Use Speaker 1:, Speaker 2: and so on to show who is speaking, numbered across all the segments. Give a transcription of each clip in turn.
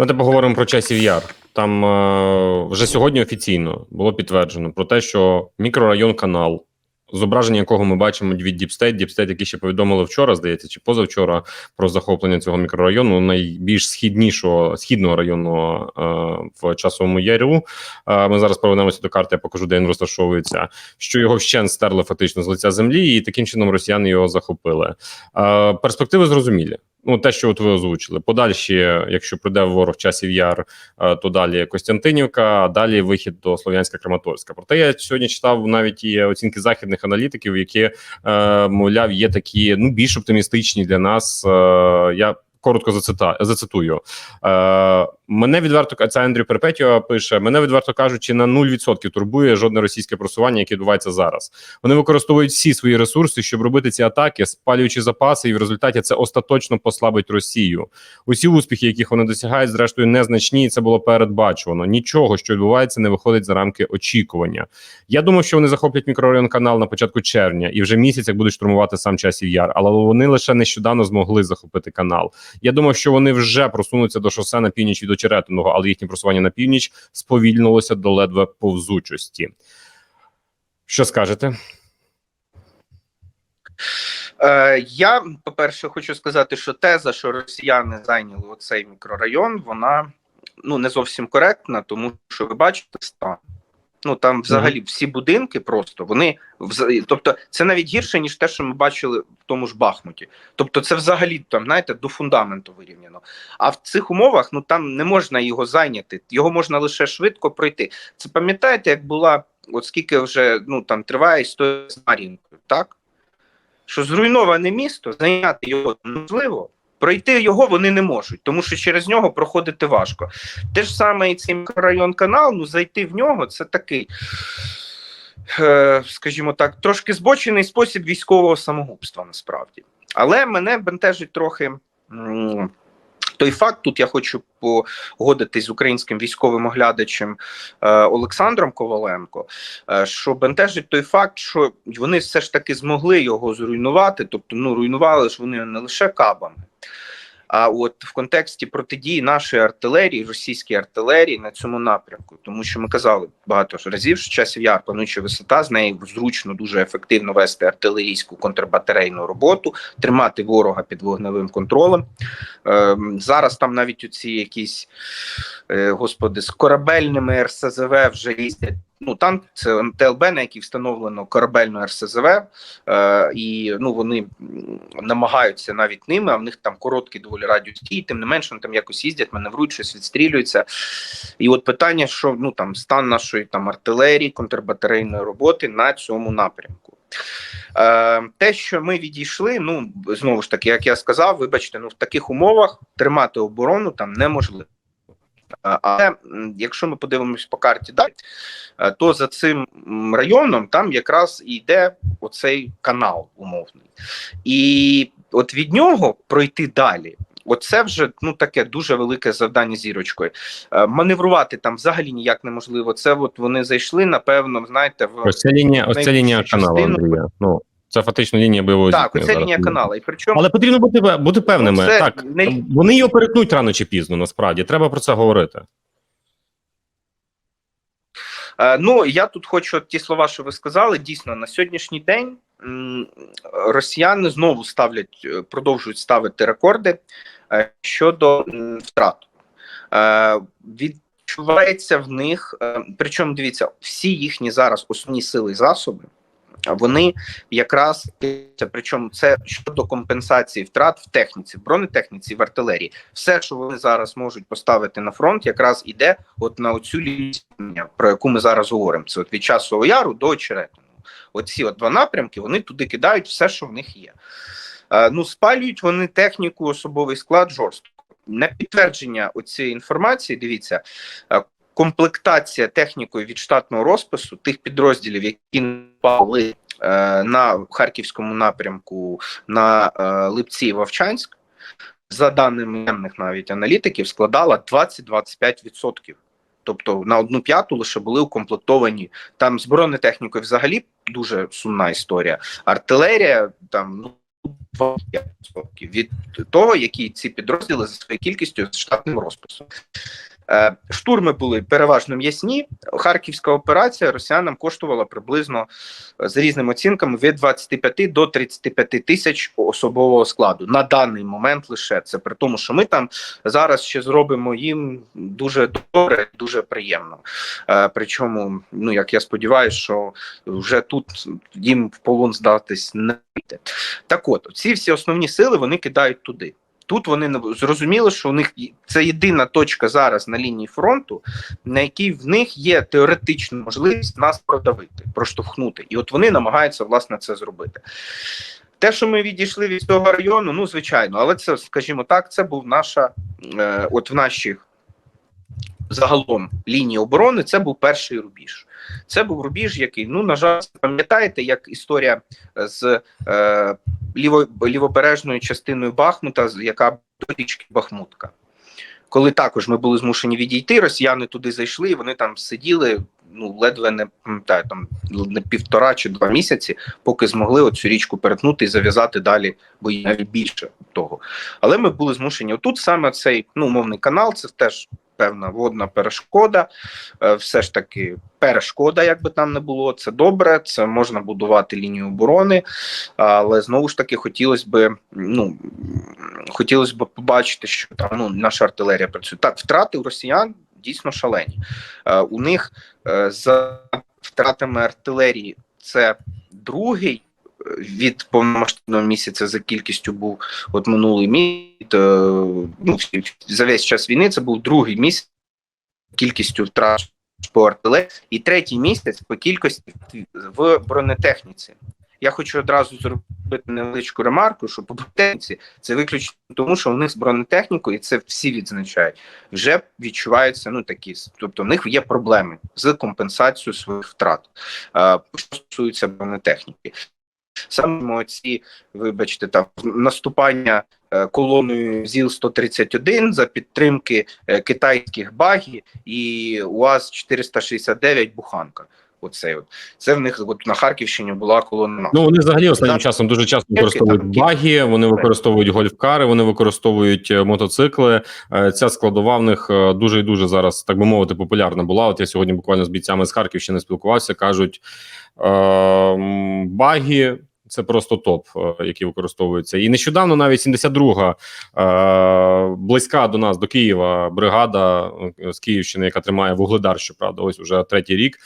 Speaker 1: Давайте поговоримо про часів яр. Там е, вже сьогодні офіційно було підтверджено про те, що мікрорайон канал, зображення якого ми бачимо від Діпстейт, Діпстейт, які ще повідомили вчора, здається, чи позавчора про захоплення цього мікрорайону, найбільш східнішого східного району е, в часовому яру. Е, ми зараз повернемося до карти. Я покажу, де він розташовується. Що його вщент стерли фактично з лиця землі, і таким чином росіяни його захопили. Е, перспективи зрозумілі. Ну, те, що от ви озвучили, подальші, якщо прийде ворог часів яр, е, то далі Костянтинівка, а далі вихід до Слов'янська Краматорська. Проте я сьогодні читав навіть і оцінки західних аналітиків, які е, мовляв є такі ну більш оптимістичні для нас. Е, я коротко зацитую. Мене відверто це Андрій Перпетіо пише: мене відверто кажучи, на 0% турбує жодне російське просування, яке відбувається зараз. Вони використовують всі свої ресурси, щоб робити ці атаки, спалюючи запаси, і в результаті це остаточно послабить Росію. Усі успіхи, яких вони досягають, зрештою незначні, і це було передбачувано. Нічого, що відбувається, не виходить за рамки очікування. Я думав, що вони захоплять мікрорайон канал на початку червня і вже місяць будуть штурмувати сам часів яр, але вони лише нещодавно змогли захопити канал. Я думав, що вони вже просунуться до шосе на північ від очеретиного, але їхнє просування на північ сповільнилося до ледве повзучості. Що скажете?
Speaker 2: Е, я, по-перше, хочу сказати, що теза, що росіяни зайняли оцей мікрорайон, вона ну не зовсім коректна, тому що ви бачите стан. Ну там взагалі всі будинки просто вони тобто це навіть гірше, ніж те, що ми бачили в тому ж Бахмуті. Тобто, це взагалі там, знаєте, до фундаменту вирівняно. А в цих умовах ну там не можна його зайняти, його можна лише швидко пройти. Це пам'ятаєте, як була, от скільки вже ну там триває історія з Мар'їнкою, так? Що зруйноване місто, зайняти його неможливо, пройти його вони не можуть, тому що через нього проходити важко. Те ж саме і цей мікрорайон канал, ну зайти в нього це такий, е, скажімо так, трошки збочений спосіб військового самогубства насправді. Але мене бентежить трохи. Той факт, тут я хочу погодитись з українським військовим оглядачем е, Олександром Коваленко, е, що бентежить той факт, що вони все ж таки змогли його зруйнувати, тобто ну руйнували ж вони не лише кабами. А от в контексті протидії нашої артилерії, російській артилерії на цьому напрямку, тому що ми казали багато разів, що часів яр плануюча висота, з неї зручно дуже ефективно вести артилерійську контрбатарейну роботу, тримати ворога під вогневим контролем. Ем, зараз там навіть оці якісь е, господи з корабельними РСЗВ вже їздять. Ну танк це ТЛБ, на який встановлено корабельну РСЗВ, е, і ну вони намагаються навіть ними, а в них там короткий доволі радіус дії, тим не менше вони там якось їздять, маневрують, щось відстрілюються. І от питання, що ну там стан нашої там артилерії, контрбатарейної роботи на цьому напрямку. Е, те, що ми відійшли, ну знову ж таки, як я сказав, вибачте, ну в таких умовах тримати оборону там неможливо. Але якщо ми подивимось по карті далі, е, то за цим районом там якраз і йде оцей канал умовний. І от від нього пройти далі. Оце вже ну таке дуже велике завдання зірочкою. Е, Маневрувати там взагалі ніяк неможливо. Це от вони зайшли, напевно, знаєте, в
Speaker 1: Ось лінія, ось лінія каналу. Андрія. Ну це фактично лінія бойового
Speaker 2: так,
Speaker 1: зараз.
Speaker 2: лінія канала. І причому
Speaker 1: Але потрібно бути бути певними.
Speaker 2: Ну, це
Speaker 1: так
Speaker 2: не-
Speaker 1: вони його перетнуть рано чи пізно. Насправді треба про це говорити.
Speaker 2: Е, Ну я тут хочу ті слова, що ви сказали. Дійсно, на сьогоднішній день м, росіяни знову ставлять, е, продовжують ставити рекорди е, щодо м, втрат. Е, Відчувається в них, е, причому дивіться, всі їхні зараз основні сили і засоби. Вони якраз причому це щодо компенсації втрат в техніці, в бронетехніці, в артилерії. Все, що вони зараз можуть поставити на фронт, якраз іде от на оцю лінію, про яку ми зараз говоримо. Це от від часового яру до очеретиного. Оці от два напрямки вони туди кидають все, що в них є. Е, ну, спалюють вони техніку, особовий склад жорстко. На підтвердження цієї інформації, дивіться, е, комплектація технікою від штатного розпису тих підрозділів, які напали е, на харківському напрямку на е, Липці і Вовчанськ, за даними темних навіть аналітиків, складала 20-25%. Тобто на одну п'яту лише були укомплектовані там з бронетехнікою взагалі дуже сумна історія. Артилерія там ну 25% від того, які ці підрозділи за своєю кількістю з штатним розписом. Е, Штурми були переважно м'ясні. Харківська операція росіянам коштувала приблизно е, за різними оцінками від 25 до 35 тисяч особового складу на даний момент. Лише це при тому, що ми там зараз ще зробимо їм дуже добре, дуже приємно. Е, Причому, ну як я сподіваюся, що вже тут їм в полон здатись не вийде. Так от, ці всі основні сили вони кидають туди. Тут вони зрозуміли, що у них це єдина точка зараз на лінії фронту, на якій в них є теоретична можливість нас продавити, проштовхнути. І от вони намагаються власне це зробити. Те, що ми відійшли від цього району, ну звичайно, але це, скажімо так, це був наша, е, от в наших загалом лінії оборони, це був перший рубіж. Це був рубіж, який, ну на жаль, пам'ятаєте, як історія з е, ліво, лівобережною частиною Бахмута, яка до річки Бахмутка. Коли також ми були змушені відійти, росіяни туди зайшли, і вони там сиділи, ну ледве не пам'ятаю, там не півтора чи два місяці, поки змогли оцю річку перетнути і зав'язати далі бої навіть більше того. Але ми були змушені. Отут саме цей ну, умовний канал, це теж певна водна перешкода. Е, Все ж таки, перешкода, як би там не було, це добре, це можна будувати лінію оборони, але знову ж таки хотілося б, ну хотілося б побачити, що там ну, наша артилерія працює. Так, втрати у росіян дійсно шалені. Е, У них е, за втратами артилерії це другий від повномасштабного місяця за кількістю був от минулий місяць. е, Ну, за весь час війни це був другий місяць кількістю втрат по артилерії, і третій місяць по кількості в бронетехніці. Я хочу одразу зробити невеличку ремарку, що по бронетехніці це виключно тому, що у них з бронетехнікою, і це всі відзначають, вже відчуваються ну такі, тобто в них є проблеми з компенсацією своїх втрат. Е, Що стосується бронетехніки. Саме ці, вибачте, там наступання е, колоною ЗІЛ-131 за підтримки е, китайських багі і УАЗ-469 Буханка. Оце от. Це в них от на Харківщині була колона.
Speaker 1: Ну вони взагалі останнім
Speaker 2: Так.
Speaker 1: часом дуже часто використовують баги, вони використовують гольфкари, вони використовують е, мотоцикли. Ця складова в них дуже і дуже зараз, так би мовити, популярна була. От я сьогодні буквально з бійцями з Харківщини спілкувався. кажуть м, баги. Це просто топ, е, який використовується. І нещодавно навіть 72-га е, близька до нас, до Києва, бригада е, з Київщини, яка тримає вугледар, щоправда, ось уже третій рік.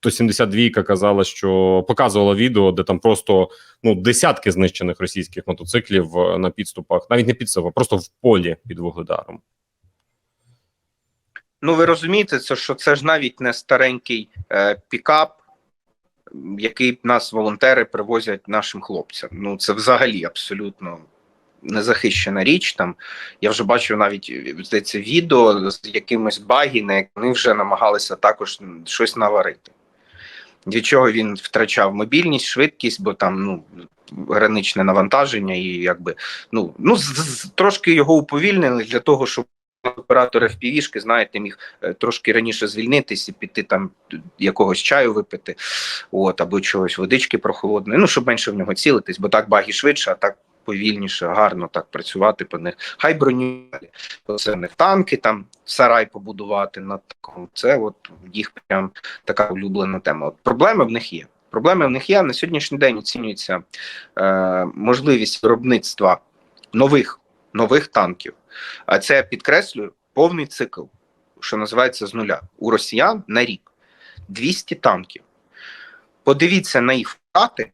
Speaker 1: то 72-ка казала, що показувала відео, де там просто ну десятки знищених російських мотоциклів на підступах, навіть не підступах, просто в полі під вугледаром.
Speaker 2: Ну ви розумієте, це що це ж навіть не старенький е, пікап, який нас волонтери привозять нашим хлопцям. Ну це взагалі абсолютно незахищена річ. Там я вже бачив навіть здається, відео з якимось багі, на як вони вже намагалися також щось наварити. Від чого він втрачав мобільність, швидкість, бо там ну граничне навантаження, і якби ну ну з- з- трошки його уповільнили для того, щоб оператор FPV-шки, знаєте, міг е, трошки раніше звільнитись і піти там якогось чаю випити, от або чогось водички прохолодної. Ну щоб менше в нього цілитись, бо так баги швидше, а так повільніше, гарно так працювати по них. Хай бронювали. Це в них танки, там сарай побудувати на такому. Це от їх прям така улюблена тема. От проблеми в них є. Проблеми в них є. На сьогоднішній день оцінюється е, можливість виробництва нових нових танків. А це підкреслюю повний цикл, що називається з нуля у росіян на рік 200 танків. Подивіться на їх втрати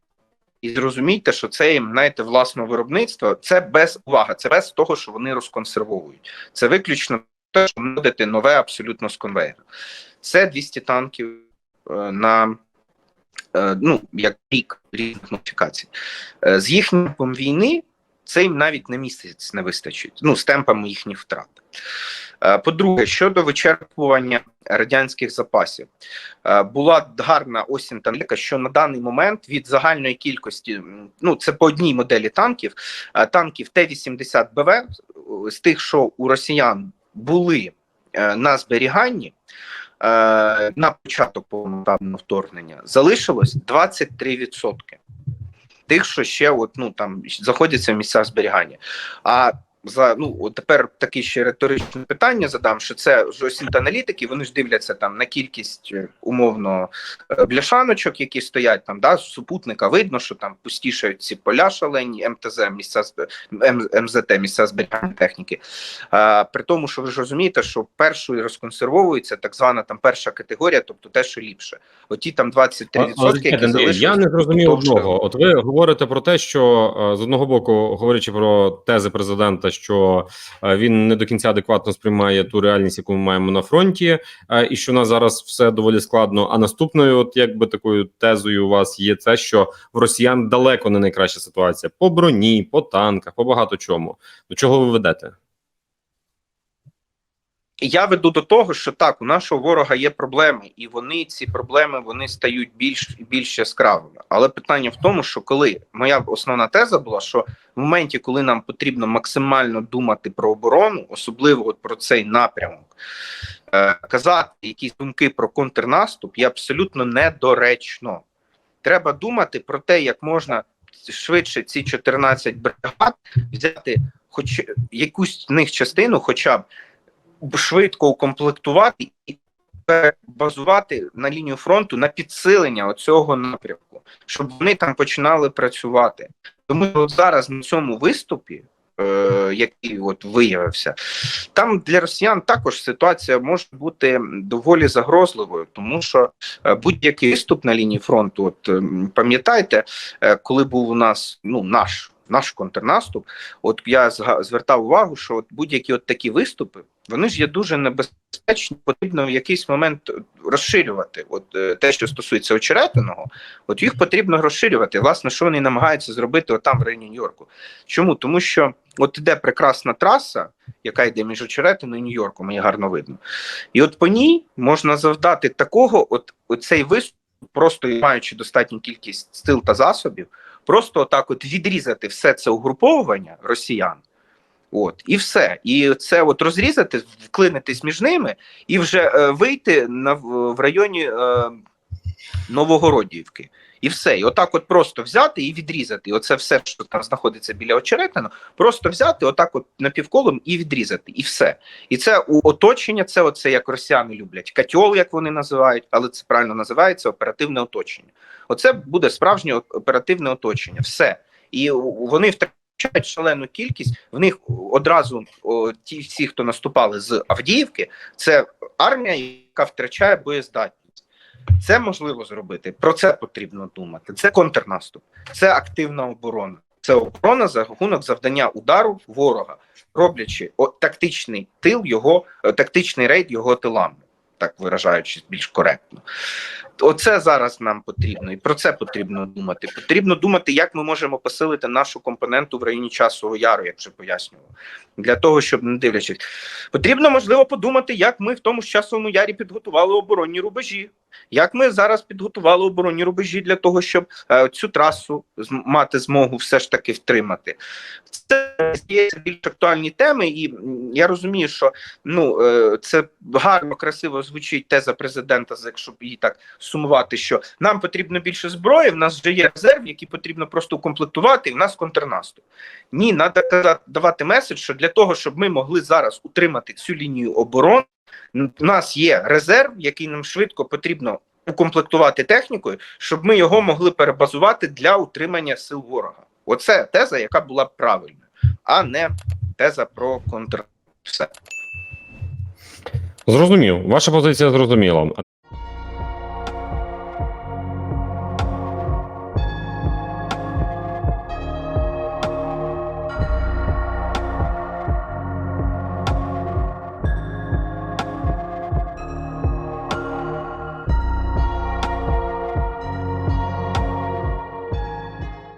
Speaker 2: і зрозумійте, що це їм знаєте, власного виробництва. Це без увага, це без того, що вони розконсервовують. Це виключно те, що вводити нове абсолютно з конвейера. Це 200 танків е, на е, ну, як рік різних модифікацій. Е, з їхнім війни це їм навіть на місяць не вистачить. Ну, з темпами їхніх втрат. Е, По-друге, щодо вичерпування радянських запасів, Е, була гарна осінь танка, що на даний момент від загальної кількості, ну це по одній моделі танків, е, танків Т-80 БВ, з тих, що у росіян були на зберіганні, на початок повномасштабного вторгнення залишилось 23%. Тих, що ще от, ну, там, знаходяться в місцях зберігання. А за ну от тепер таке ще риторичне питання задам, що це ж ось аналітики, вони ж дивляться там на кількість е, умовно е, бляшаночок, які стоять там, да, з супутника видно, що там пустішають ці поля шалені, МТЗ, місця МЗТ, місця зберігання техніки. А, при тому, що ви ж розумієте, що першою розконсервовується так звана там перша категорія, тобто те, що ліпше. Оті там 23%,
Speaker 1: Але, але,
Speaker 2: які залишились,
Speaker 1: я не зрозумів одного. От ви говорите про те, що е, з одного боку, говорячи про тези президента, що е, він не до кінця адекватно сприймає ту реальність, яку ми маємо на фронті, е, і що на зараз все доволі складно. А наступною, от якби такою тезою у вас є це, що в росіян далеко не найкраща ситуація по броні, по танках, по багато чому. До чого ви ведете?
Speaker 2: Я веду до того, що так, у нашого ворога є проблеми, і вони ці проблеми вони стають більш більш яскравими. Але питання в тому, що коли моя основна теза була, що в моменті, коли нам потрібно максимально думати про оборону, особливо от про цей напрямок, е, казати якісь думки про контрнаступ є абсолютно недоречно. Треба думати про те, як можна швидше ці 14 бригад взяти, хоч якусь з них частину, хоча б швидко укомплектувати і базувати на лінію фронту на підсилення оцього напрямку, щоб вони там починали працювати. Тому що зараз на цьому виступі, е, який от виявився, там для росіян також ситуація може бути доволі загрозливою, тому що е, будь-який виступ на лінії фронту, от пам'ятаєте, е, коли був у нас ну наш. Наш контрнаступ, от я звертав увагу, що от будь-які от такі виступи, вони ж є дуже небезпечні. Потрібно в якийсь момент розширювати. От е, те, що стосується очеретиного, от їх потрібно розширювати. Власне, що вони намагаються зробити отам в районі Нью-Йорку. Чому? Тому що от іде прекрасна траса, яка йде між очеретиною і Нью-Йорком, її гарно видно. І от по ній можна завдати такого, от оцей виступ, просто маючи достатню кількість сил та засобів, просто отак от відрізати все це угруповування росіян. От, і все. І це от розрізати, вклинитись між ними і вже е, вийти на, в районі е, Новогородіївки. І все. І отак от просто взяти і відрізати. І оце все, що там знаходиться біля очеретину, просто взяти, отак от напівколом і відрізати. І все. І це у оточення, це оце як росіяни люблять. Катьол, як вони називають, але це правильно називається оперативне оточення. Оце буде справжнє оперативне оточення. Все. І вони втрачають шалену кількість. В них одразу о, ті всі, хто наступали з Авдіївки, це армія, яка втрачає боєздатність. Це можливо зробити. Про це потрібно думати. Це контрнаступ, це активна оборона. Це оборона за рахунок завдання удару ворога, роблячи о, тактичний тил його, о, тактичний рейд його тилами, так виражаючись більш коректно. Оце зараз нам потрібно, і про це потрібно думати. Потрібно думати, як ми можемо посилити нашу компоненту в районі часового яру, як вже пояснював. Для того, щоб не дивлячись, потрібно можливо подумати, як ми в тому ж часовому ярі підготували оборонні рубежі. Як ми зараз підготували оборонні рубежі для того, щоб е, цю трасу мати змогу все ж таки втримати? Це здається більш актуальні теми, і я розумію, що ну е, це гарно, красиво звучить теза президента, якщо б її так сумувати, що нам потрібно більше зброї, в нас вже є резерв, який потрібно просто укомплектувати, і в нас контрнаступ. Ні, треба давати меседж, що для того, щоб ми могли зараз утримати цю лінію оборони, у нас є резерв, який нам швидко потрібно укомплектувати технікою, щоб ми його могли перебазувати для утримання сил ворога. Оце теза, яка була правильною, а не теза про контр. Все.
Speaker 1: Зрозумів. Ваша позиція зрозуміла.